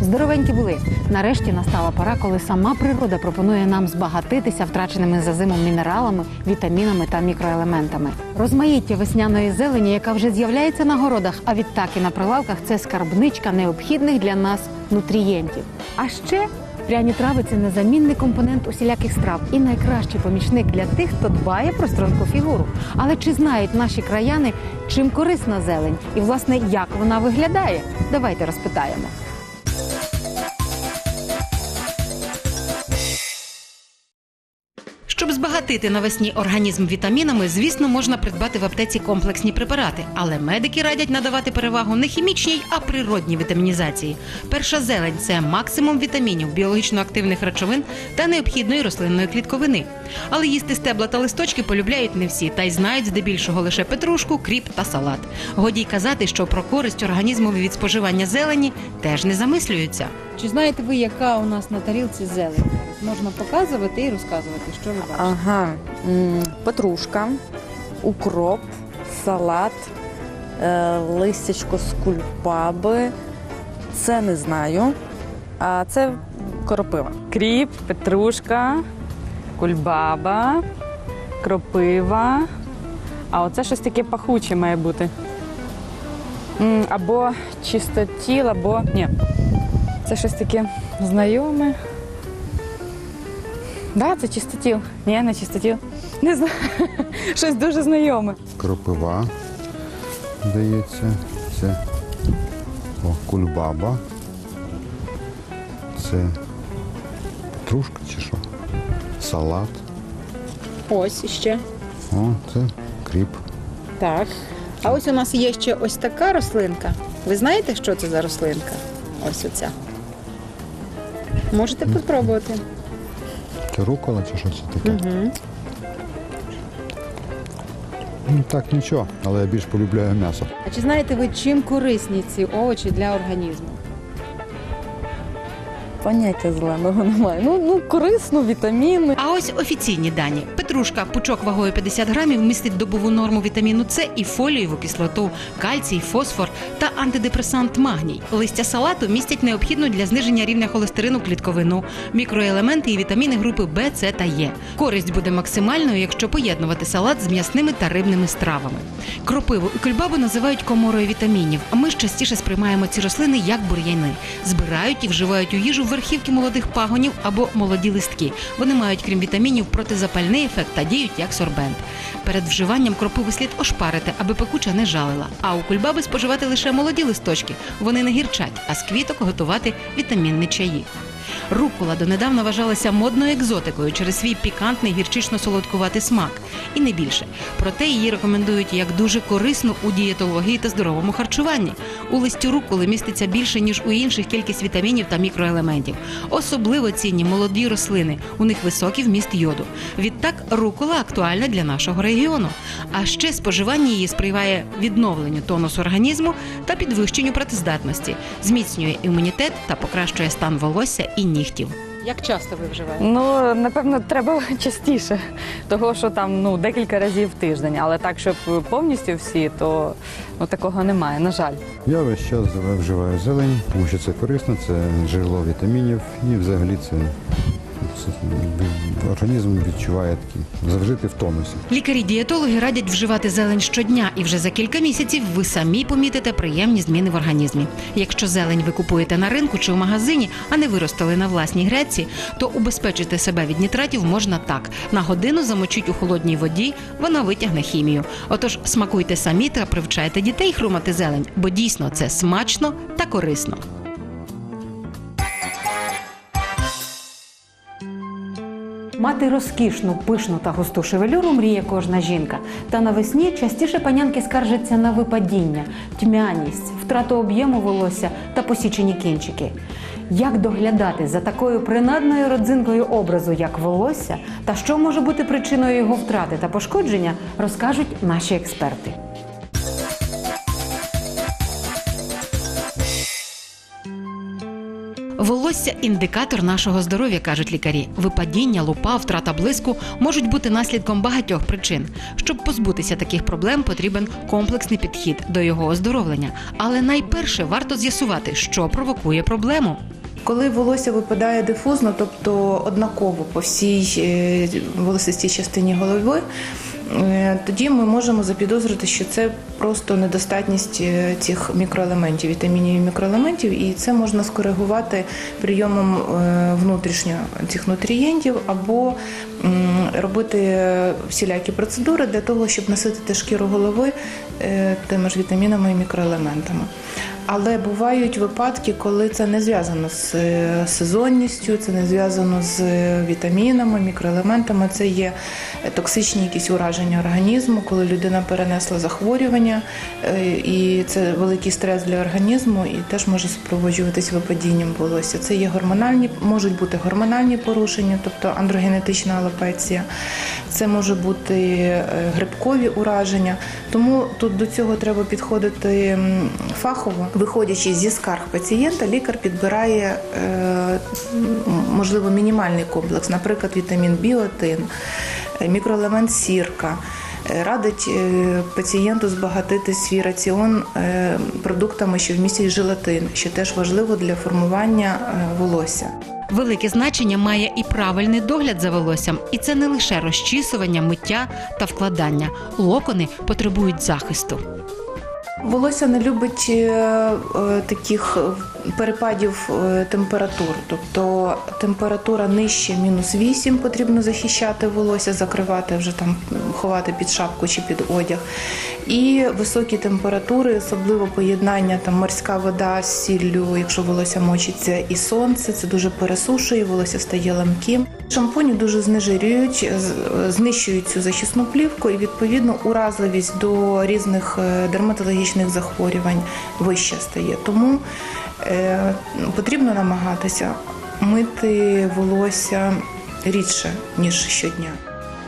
Здоровенькі були. Нарешті настала пора, коли сама природа пропонує нам збагатитися втраченими за зиму мінералами, вітамінами та мікроелементами. Розмаїття весняної зелені, яка вже з'являється на городах, а відтак і на прилавках, це скарбничка необхідних для нас нутрієнтів. А ще пряні трави це незамінний компонент усіляких страв і найкращий помічник для тих, хто дбає про струнку фігуру. Але чи знають наші краяни, чим корисна зелень і власне як вона виглядає? Давайте розпитаємо. Щоб збагатити навесні організм вітамінами, звісно, можна придбати в аптеці комплексні препарати, але медики радять надавати перевагу не хімічній, а природній вітамінізації. Перша зелень це максимум вітамінів, біологічно активних речовин та необхідної рослинної клітковини. Але їсти стебла та листочки полюбляють не всі, та й знають здебільшого лише петрушку, кріп та салат. Годі й казати, що про користь організму від споживання зелені теж не замислюються. Чи знаєте ви, яка у нас на тарілці зелень? Можна показувати і розказувати, що ви бачите. Ага, м, петрушка, укроп, салат, е, листячко з кульбаби. Це не знаю. А це коропива. Кріп, петрушка, кульбаба, кропива. А оце щось таке пахуче має бути. М, Або чистотіл, або. Ні. Це щось таке знайоме. Да, це чистотіл. Ні, не чистотіл. Не знаю. Щось дуже знайоме. кропива, здається, це о, кульбаба. Це петрушка чи що? Салат. Ось іще. О, це кріп. Так. А ось у нас є ще ось така рослинка. Ви знаєте, що це за рослинка? Ось оця. Можете попробувати. Це рукола чи що це таке? Угу. Так, нічого, але я більш полюбляю м'ясо. А чи знаєте ви, чим корисні ці овочі для організму? Поняття зеленого немає. Ну, ну корисно, вітаміни. А ось офіційні дані: петрушка, пучок вагою 50 грамів, містить добову норму вітаміну С і фолієву кислоту, кальцій, фосфор та антидепресант магній. Листя салату містять необхідну для зниження рівня холестерину клітковину, мікроелементи і вітаміни групи Б, С та Е. Користь буде максимальною, якщо поєднувати салат з м'ясними та рибними стравами. Кропиву і кульбабу називають коморою вітамінів. А ми ж частіше сприймаємо ці рослини як бур'яни. Збирають і вживають у їжу верхівки молодих пагонів або молоді листки. Вони мають, крім вітамінів, протизапальний ефект та діють як сорбент. Перед вживанням кропиви слід ошпарити, аби пекуча не жалила. А у кульбаби споживати лише молоді листочки. Вони не гірчать, а з квіток готувати вітамінні чаї. Рукола донедавна вважалася модною екзотикою через свій пікантний гірчично-солодкуватий смак. І не більше. Проте її рекомендують як дуже корисну у дієтології та здоровому харчуванні. У листі руколи міститься більше, ніж у інших кількість вітамінів та мікроелементів. Особливо цінні молоді рослини. У них високий вміст йоду. Відтак рукола актуальна для нашого регіону. А ще споживання її сприяє відновленню тонусу організму та підвищенню працездатності, зміцнює імунітет та покращує стан волосся і нігтів. Як часто ви вживаєте? Ну, напевно, треба частіше, того що там ну, декілька разів в тиждень, але так, щоб повністю всі, то ну, такого немає, на жаль. Я весь час вживаю зелень, тому що це корисно, це джерело вітамінів і взагалі це, це організм відчуває такий завжити в тонусі. Лікарі-дієтологи радять вживати зелень щодня, і вже за кілька місяців ви самі помітите приємні зміни в організмі. Якщо зелень ви купуєте на ринку чи в магазині, а не виростили на власній грядці, то убезпечити себе від нітратів можна так: на годину замочіть у холодній воді, вона витягне хімію. Отож, смакуйте самі та привчайте дітей хрумати зелень, бо дійсно це смачно та корисно. Мати розкішну, пишну та густу шевелюру мріє кожна жінка. Та навесні частіше панянки скаржаться на випадіння, тьмяність, втрату об'єму волосся та посічені кінчики. Як доглядати за такою принадною родзинкою образу, як волосся, та що може бути причиною його втрати та пошкодження, розкажуть наші експерти. Волосся індикатор нашого здоров'я, кажуть лікарі. Випадіння, лупа, втрата блиску можуть бути наслідком багатьох причин. Щоб позбутися таких проблем, потрібен комплексний підхід до його оздоровлення. Але найперше варто з'ясувати, що провокує проблему. Коли волосся випадає дифузно, тобто однаково по всій е, волосистій частині голови, тоді ми можемо запідозрити, що це просто недостатність е, цих мікроелементів, вітамінів і мікроелементів, і це можна скоригувати прийомом е, внутрішньо цих нутрієнтів або робити всілякі процедури для того, щоб наситити шкіру голови е, тими ж вітамінами і мікроелементами. Але бувають випадки, коли це не зв'язано з е, сезонністю, це не зв'язано з е, вітамінами, мікроелементами. Це є токсичні якісь ураження організму, коли людина перенесла захворювання, е, і це великий стрес для організму, і теж може супроводжуватись випадінням волосся. Це є гормональні, можуть бути гормональні порушення, тобто андрогенетична алопеція. Це може бути е, грибкові ураження. Тому тут до цього треба підходити фахово. Виходячи зі скарг пацієнта, лікар підбирає е, можливо мінімальний комплекс, наприклад, вітамін біотин, е, мікроелемент сірка. Радить пацієнту збагатити свій раціон продуктами, що вмістять желатин, що теж важливо для формування волосся. Велике значення має і правильний догляд за волоссям, і це не лише розчісування, миття та вкладання. Локони потребують захисту. Волосся не любить е, е, таких е, перепадів е, температур. Тобто температура нижче мінус 8 потрібно захищати волосся, закривати вже там, ховати під шапку чи під одяг. І високі температури, особливо поєднання там морська вода з сіллю, якщо волосся мочиться, і сонце, це дуже пересушує, волосся стає ламким. Шампуні дуже знежирюють, знищують цю захисну плівку, і відповідно уразливість до різних е, дерматологічних захворювань вища стає. Тому потрібно намагатися мити волосся рідше ніж щодня.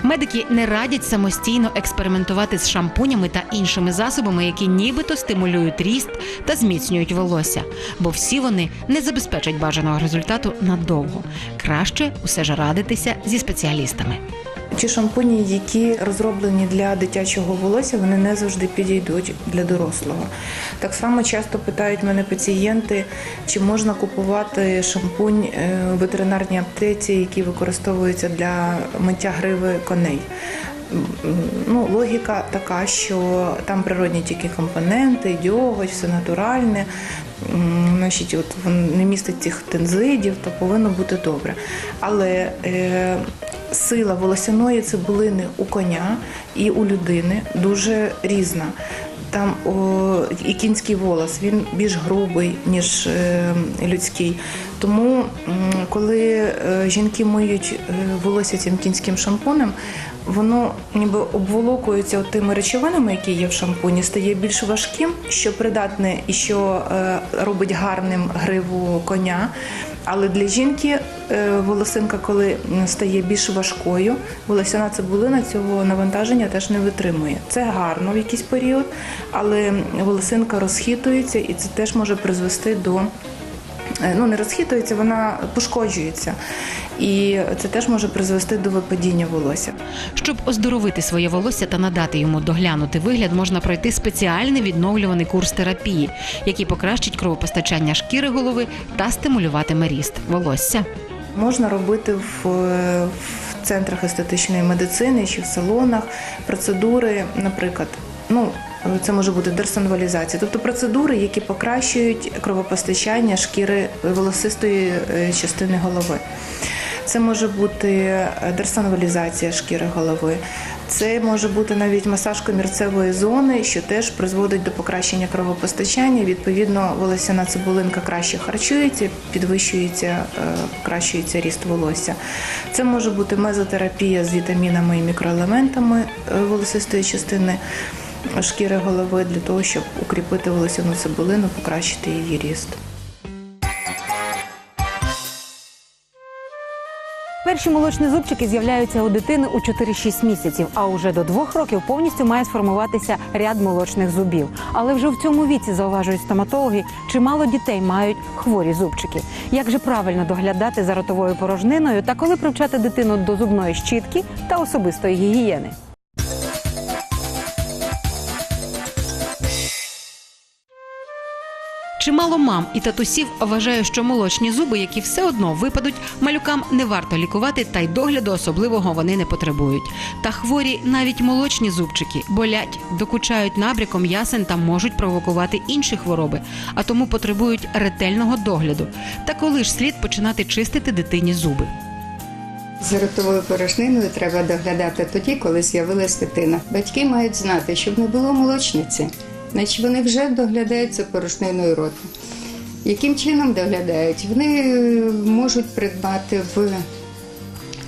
Медики не радять самостійно експериментувати з шампунями та іншими засобами, які нібито стимулюють ріст та зміцнюють волосся, бо всі вони не забезпечать бажаного результату надовго. Краще усе ж радитися зі спеціалістами. Ті шампуні, які розроблені для дитячого волосся, вони не завжди підійдуть для дорослого. Так само часто питають мене пацієнти, чи можна купувати шампунь е, в ветеринарній аптеці, який використовується для миття гриви коней. Ну, логіка така, що там природні тільки компоненти, дьоготь, все натуральне. Значить, от не містить цих тензидів, то повинно бути добре. Але е, сила волосяної цибулини у коня і у людини дуже різна. Там о, і кінський волос він більш грубий, ніж е, людський. Тому, коли е, жінки миють е, волосся цим кінським шампунем, воно ніби обволокується тими речовинами, які є в шампуні, стає більш важким, що придатне і що е, робить гарним гриву коня. Але для жінки волосинка, коли стає більш важкою, волосяна цибулина цього навантаження теж не витримує. Це гарно в якийсь період, але волосинка розхитується, і це теж може призвести до е, ну не розхитується, вона пошкоджується. І це теж може призвести до випадіння волосся. Щоб оздоровити своє волосся та надати йому доглянутий вигляд, можна пройти спеціальний відновлюваний курс терапії, який покращить кровопостачання шкіри голови та стимулюватиме ріст волосся. Можна робити в, е, в центрах естетичної медицини чи в салонах процедури, наприклад, ну. Це може бути дерсонвалізація, тобто процедури, які покращують кровопостачання шкіри волосистої е, частини голови. Це може бути е, дерсонвалізація шкіри голови. Це може бути навіть масаж комірцевої зони, що теж призводить до покращення кровопостачання. Відповідно, волосяна цибулинка краще харчується, підвищується, е, покращується ріст волосся. Це може бути мезотерапія з вітамінами і мікроелементами е, волосистої частини шкіри голови для того, щоб укріпити волосяну цибулину, покращити її ріст. Перші молочні зубчики з'являються у дитини у 4-6 місяців, а уже до двох років повністю має сформуватися ряд молочних зубів. Але вже в цьому віці зауважують стоматологи, чимало дітей мають хворі зубчики. Як же правильно доглядати за ротовою порожниною та коли привчати дитину до зубної щітки та особистої гігієни? Чимало мам і татусів вважає, що молочні зуби, які все одно випадуть, малюкам не варто лікувати, та й догляду особливого вони не потребують. Та хворі навіть молочні зубчики болять, докучають набряком ясен та можуть провокувати інші хвороби, а тому потребують ретельного догляду. Та коли ж слід починати чистити дитині зуби? За ротовою порожниною треба доглядати тоді, коли з'явилась дитина. Батьки мають знати, щоб не було молочниці, значить вони вже доглядають за порожниною рота. Яким чином доглядають? Вони е, можуть придбати в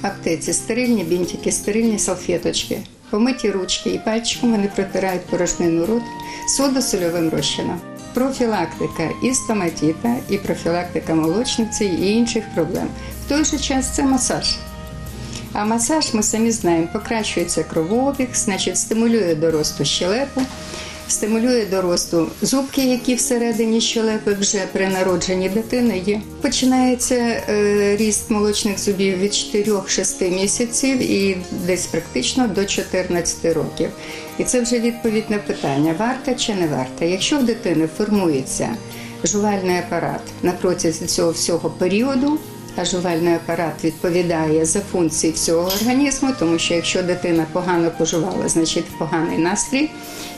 аптеці стерильні бінтики, стерильні салфеточки, помиті ручки і пальчиком вони протирають порожнину рота содосольовим розчином. Профілактика і стоматіта, і профілактика молочниці і інших проблем. В той же час це масаж. А масаж, ми самі знаємо, покращується кровообіг, значить стимулює до росту щелепу, стимулює до росту зубки, які всередині щелепи вже при народженні дитини є. Починається е, ріст молочних зубів від 4-6 місяців і десь практично до 14 років. І це вже відповідь на питання: варта чи не варта. Якщо в дитини формується жувальний апарат на протязі цього всього періоду, а апарат відповідає за функції всього організму, тому що якщо дитина погано поживала, значить поганий настрій,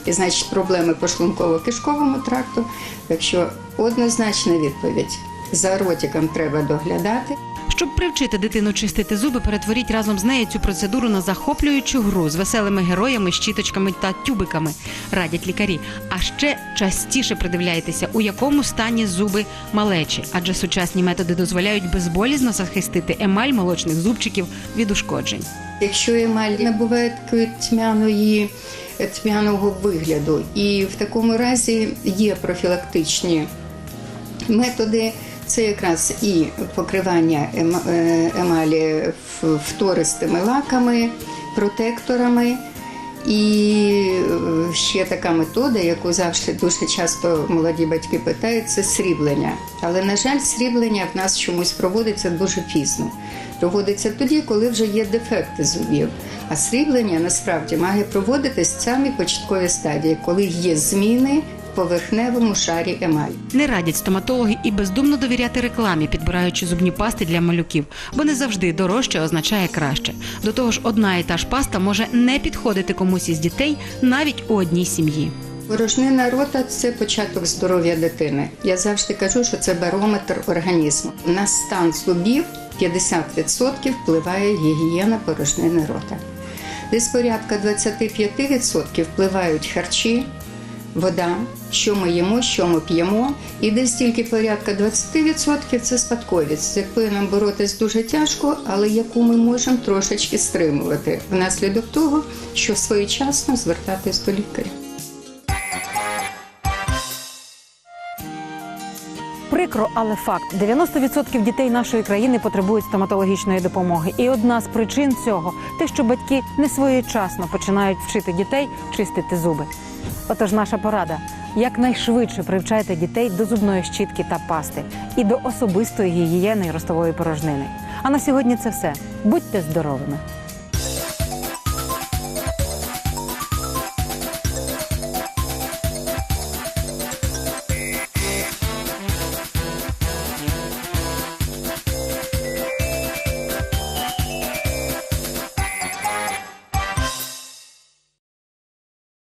і значить проблеми по шлунково-кишковому тракту. Так що однозначна відповідь за ротиком треба доглядати. Щоб привчити дитину чистити зуби, перетворіть разом з нею цю процедуру на захоплюючу гру з веселими героями, щіточками та тюбиками, радять лікарі. А ще частіше придивляйтеся, у якому стані зуби малечі, адже сучасні методи дозволяють безболізно захистити емаль молочних зубчиків від ушкоджень. Якщо емаль набуває такої тьмяної, тьмяного вигляду, і в такому разі є профілактичні методи. Це якраз і покривання ема- е, емалі втористими лаками, протекторами. І е, ще така метода, яку завжди дуже часто молоді батьки питають, це сріблення. Але, на жаль, сріблення в нас чомусь проводиться дуже пізно. Проводиться тоді, коли вже є дефекти зубів. А сріблення насправді має проводитись в самій початковій стадії, коли є зміни поверхневому шарі емалі. Не радять стоматологи і бездумно довіряти рекламі, підбираючи зубні пасти для малюків, бо не завжди дорожче означає краще. До того ж, одна і та ж паста може не підходити комусь із дітей навіть у одній сім'ї. Порожнина рота це початок здоров'я дитини. Я завжди кажу, що це барометр організму. На стан зубів 50% впливає гігієна порожнини рота. Десь порядка 25% впливають харчі, вода, що ми їмо, що ми п'ємо, і десь тільки порядка 20% це спадковість, з якою нам боротись дуже тяжко, але яку ми можемо трошечки стримувати внаслідок того, що своєчасно звертатись до лікаря. Прикро, але факт: 90% дітей нашої країни потребують стоматологічної допомоги. І одна з причин цього те, що батьки не своєчасно починають вчити дітей чистити зуби. Отож, наша порада: якнайшвидше привчайте дітей до зубної щітки та пасти і до особистої гігієни і ростової порожнини. А на сьогодні це все. Будьте здоровими!